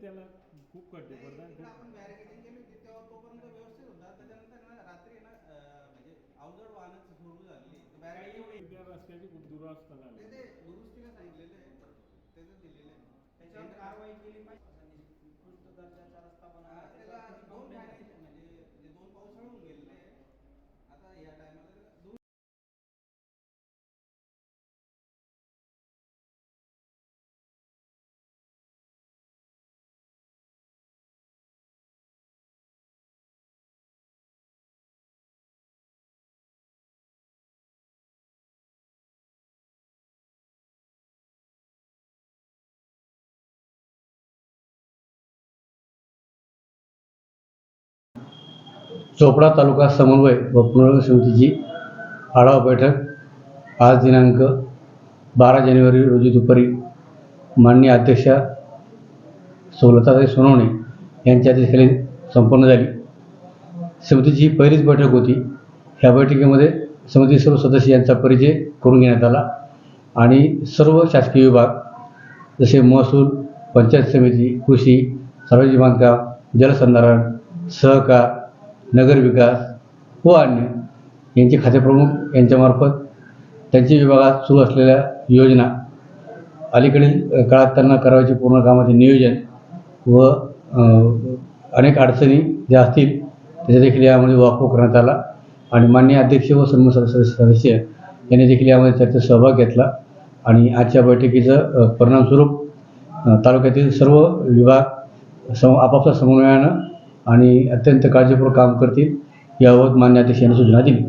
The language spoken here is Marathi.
त्याला खूप खड्डे पडतात आपण बॅरिकेडिंग केली होती तेव्हा तोपर्यंत व्यवस्थित होता. त्याच्यानंतर ना रात्री ना अं, म्हणजे अवजड वाहनं सुरू झाली बॅरिकेडिंग त्या रस्त्याची खूप दुरावस्था झाली. ते दुरुस्तीला चोपडा तालुका समन्वय व पुनर्वसन समितीची आढावा बैठक आज दिनांक बारा जानेवारी रोजी दुपारी माननीय अध्यक्षा सवलताताई सोनवणे यांच्या अध्यक्षतेखाली संपन्न झाली. समितीची पहिलीच बैठक होती. ह्या बैठकीमध्ये समिती सर्व सदस्य यांचा परिचय करून घेण्यात आला आणि सर्व शासकीय विभाग जसे महसूल पंचायत समिती कृषी सार्वजनिक बांधकाम जलसंधारण सहकार नगरविकास व अन्य यांचे खातेप्रमुख यांच्यामार्फत त्यांच्या विभागात सुरू असलेल्या योजना अलीकडील काळात त्यांना करावयाचे पूर्ण कामाचे नियोजन व अनेक अडचणी ज्या असतील त्याचा देखील यामध्ये वापर करण्यात आला आणि माननीय अध्यक्ष व सन्म सदस्य सदस्य यांनी देखील यामध्ये त्याचा सहभाग घेतला आणि आजच्या बैठकीचं परिणामस्वरूप तालुक्यातील सर्व विभाग सम आपापल्या समन्वयानं आणि अत्यंत काळजीपूर्वक काम करतील याबाबत मान्य अध्यक्षांनी सूचना दिली.